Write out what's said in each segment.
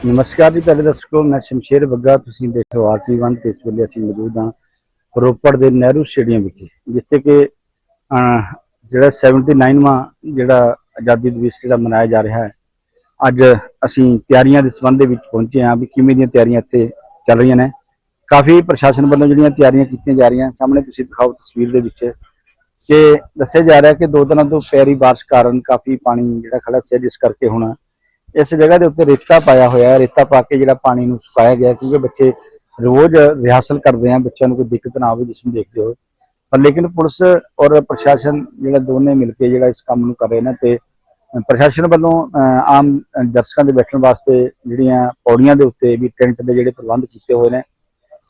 ਨਮਸਕਾਰ ਜੀ ਤੁਹਾਡੇ ਦਰਸ਼ਕੋ ਮੈਂ ਸ਼ਮਸ਼ੇਰ ਬੱਗਾ ਤੁਸੀਂ ਦੇਖ ਰਹੇ ਹੋ ਆਰਟੀ1 ਤੇ ਇਸ ਵੇਲੇ ਅਸੀਂ ਮੌਜੂਦ ਹਾਂ ਰੋਪੜ ਦੇ ਨਹਿਰੂ ਸਟੇਡੀਅਮ ਵਿਖੇ ਜਿੱਥੇ ਕਿ ਅਹ, ਜਿਹੜਾ 79ਵਾਂ ਜਿਹੜਾ ਆਜ਼ਾਦੀ ਦਿਵਸ ਜਿਹੜਾ ਮਨਾਇਆ ਜਾ ਰਿਹਾ ਹੈ ਅੱਜ ਅਸੀਂ ਤਿਆਰੀਆਂ ਦੇ ਸੰਬੰਧ ਦੇ ਵਿੱਚ ਪਹੁੰਚੇ ਹਾਂ ਵੀ ਕਿਵੇਂ ਦੀਆਂ ਤਿਆਰੀਆਂ ਇੱਥੇ ਚੱਲ ਰਹੀਆਂ ਨੇ। ਕਾਫੀ ਪ੍ਰਸ਼ਾਸਨ ਵੱਲੋਂ ਜਿਹੜੀਆਂ ਤਿਆਰੀਆਂ ਕੀਤੀਆਂ ਜਾ ਰਹੀਆਂ ਸਾਹਮਣੇ ਤੁਸੀਂ ਦਿਖਾਓ ਤਸਵੀਰ ਦੇ ਵਿੱਚ ਕਿ ਦੱਸਿਆ ਜਾ ਰਿਹਾ ਕਿ ਦੋ ਦਿਨਾਂ ਤੋਂ ਪੈਰੀ ਬਾਰਿਸ਼ ਕਾਰਨ ਕਾਫੀ ਪਾਣੀ ਜਿਹੜਾ ਖੜਾ ਸੀ ਜਿਸ ਕਰਕੇ ਹੁਣ ਇਸ ਜਗ੍ਹਾ ਦੇ ਉੱਤੇ ਰੇਤਾ ਪਾਇਆ ਹੋਇਆ ਹੈ। ਰੇਤਾ ਪਾ ਕੇ ਜਿਹੜਾ ਪਾਣੀ ਨੂੰ ਸੁਕਾਇਆ ਗਿਆ ਕਿਉਂਕਿ ਬੱਚੇ ਰੋਜ਼ ਰਿਹਾਸਲ ਕਰਦੇ ਆ, ਬੱਚਿਆਂ ਨੂੰ ਕੋਈ ਦਿੱਕਤ ਨਾ ਆਵੇ ਜਿਸ ਨੂੰ ਦੇਖਦੇ ਹੋ ਪਰ ਲੇਕਿਨ ਪੁਲਿਸ ਔਰ ਪ੍ਰਸ਼ਾਸਨ ਜਿਹੜਾ ਦੋਨੇ ਮਿਲ ਕੇ ਜਿਹੜਾ ਇਸ ਕੰਮ ਨੂੰ ਕਰ ਰਹੇ ਨੇ ਤੇ ਪ੍ਰਸ਼ਾਸਨ ਵੱਲੋਂ ਆਮ ਦਰਸ਼ਕਾਂ ਦੇ ਬੈਠਣ ਵਾਸਤੇ ਜਿਹੜੀਆਂ ਪੌੜੀਆਂ ਦੇ ਉੱਤੇ ਵੀ ਟੈਂਟ ਦੇ ਜਿਹੜੇ ਪ੍ਰਬੰਧ ਕੀਤੇ ਹੋਏ ਨੇ।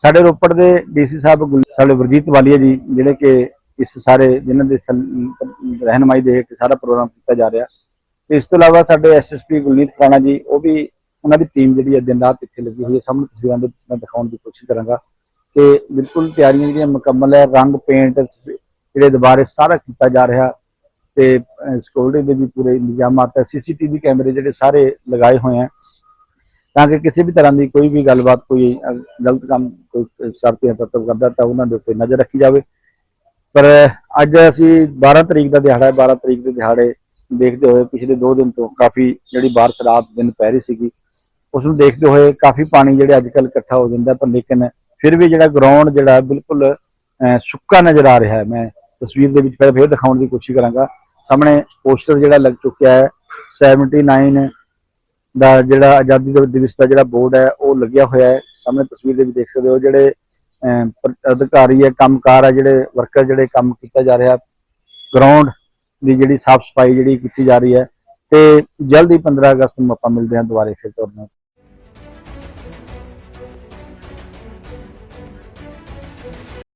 ਸਾਡੇ ਰੋਪੜ ਦੇ ਡੀਸੀ ਸਾਹਿਬ ਗੁਲ- ਸਾਡੇ ਵਰਜੀਤ ਵਾਲੀਆ ਜੀ, ਜਿਹੜੇ ਕਿ ਇਸ ਸਾਰੇ ਜਿਨ੍ਹਾਂ ਦੇ ਸਲ- ਰਹਿਨਮਾਈ ਦੇ ਹੇਠ ਸਾਰਾ ਪ੍ਰੋਗਰਾਮ ਕੀਤਾ ਜਾ ਰਿਹਾ। ਇਸ ਤੋਂ ਇਲਾਵਾ ਸਾਡੇ ਐਸਐਸਪੀ ਗੁਲਨੀਤ ਰਾਣਾ ਜੀ, ਉਹ ਵੀ ਉਹਨਾਂ ਦੀ ਟੀਮ ਜਿਹੜੀ ਹੈ ਦਿਨ ਰਾਤ ਇੱਥੇ ਲੱਗੀ ਹੋਈ ਹੈ। ਸਾਹਮਣੇ ਤਸਵੀਰਾਂ ਦੇ ਮੈਂ ਦਿਖਾਉਣ ਦੀ ਕੋਸ਼ਿਸ਼ ਕਰਾਂਗਾ ਕਿ ਬਿਲਕੁਲ ਤਿਆਰੀਆਂ ਜਿਹੜੀਆਂ ਮੁਕੰਮਲ ਹੈ, ਰੰਗ ਪੇਂਟ ਜਿਹੜੇ ਦੁਬਾਰੇ ਸਾਰਾ ਕੀਤਾ ਜਾ ਰਿਹਾ ਤੇ ਸਿਕਿਉਰਿਟੀ ਦੇ ਵੀ ਪੂਰੇ ਇੰਤਜ਼ਾਮਾਤ ਹੈ ਸੀਸੀਟੀਵੀ ਕੈਮਰੇ ਜਿਹੜੇ ਸਾਰੇ ਲਗਾਏ ਹੋਏ ਹੈ। ਤਾਂ ਕਿ ਕਿਸੇ ਵੀ ਤਰ੍ਹਾਂ ਦੀ ਕੋਈ ਵੀ ਗੱਲਬਾਤ, ਕੋਈ ਗਲਤ ਕੰਮ ਕੋਈ ਸ਼ਰਤੀਆਂ ਤੱਤਵ ਕਰਦਾ ਤਾਂ ਉਹਨਾਂ ਦੇ ਉੱਤੇ ਨਜ਼ਰ ਰੱਖੀ ਜਾਵੇ। ਪਰ ਅੱਜ ਅਸੀਂ 12 ਤਰੀਕ ਦਾ ਦਿਹਾੜਾ ਹੈ। 12 ਤਰੀਕ ਦੇ ਦਿਹਾੜੇ ਦੇਖਦੇ ਹੋਏ ਪਿਛਲੇ 2 ਦਿਨ ਤੋਂ ਕਾਫੀ ਜਿਹੜੀ ਬਾਰਿਸ਼ ਰਾਤ ਦਿਨ ਪੈ ਰਹੀ ਸੀਗੀ ਉਸ ਨੂੰ ਦੇਖਦੇ ਹੋਏ ਕਾਫੀ ਪਾਣੀ ਜਿਹੜੇ ਅੱਜ ਕੱਲ ਇਕੱਠਾ ਹੋ ਜਾਂਦਾ ਪਰ ਲੇਕਿਨ ਫਿਰ ਵੀ ਜਿਹੜਾ ਗਰਾਊਂਡ ਜਿਹੜਾ ਬਿਲਕੁਲ ਸੁੱਕਾ ਨਜ਼ਰ ਆ ਰਿਹਾ ਹੈ। ਮੈਂ ਤਸਵੀਰ ਦੇ ਵਿੱਚ ਫਿਰ ਫਿਰ ਦਿਖਾਉਣ ਦੀ ਕੋਸ਼ਿਸ਼ ਕਰਾਂਗਾ। ਸਾਹਮਣੇ ਪੋਸਟਰ ਜਿਹੜਾ ਲੱਗ ਚੁੱਕਿਆ ਹੈ 79 ਦਾ ਜਿਹੜਾ ਆਜ਼ਾਦੀ ਦੇ ਦਿਵਸ ਦਾ ਜਿਹੜਾ ਬੋਰਡ ਹੈ ਉਹ ਲੱਗਿਆ ਹੋਇਆ ਹੈ। ਸਾਹਮਣੇ ਤਸਵੀਰ ਦੇ ਵਿੱਚ ਦੇਖ ਸਕਦੇ ਹੋ ਜਿਹੜੇ ਅਹ, ਅਧਿਕਾਰੀ ਹੈ ਕੰਮਕਾਰ ਹੈ ਜਿਹੜੇ ਵਰਕਰ ਜਿਹੜੇ ਕੰਮ ਕੀਤਾ ਜਾ ਰਿਹਾ। ਗਰਾਊਂਡ ਦੀ ਜਿਹੜੀ ਸਾਫ਼ ਸਫ਼ਾਈ ਜਿਹੜੀ ਕੀਤੀ ਜਾ ਰਹੀ ਹੈ ਤੇ ਜਲਦੀ 15 ਅਗਸਤ ਨੂੰ ਆਪਾਂ ਮਿਲਦੇ ਹਾਂ ਦੁਬਾਰੇ ਫਿਰ ਤੁਹਾਡੇ ਨਾਲ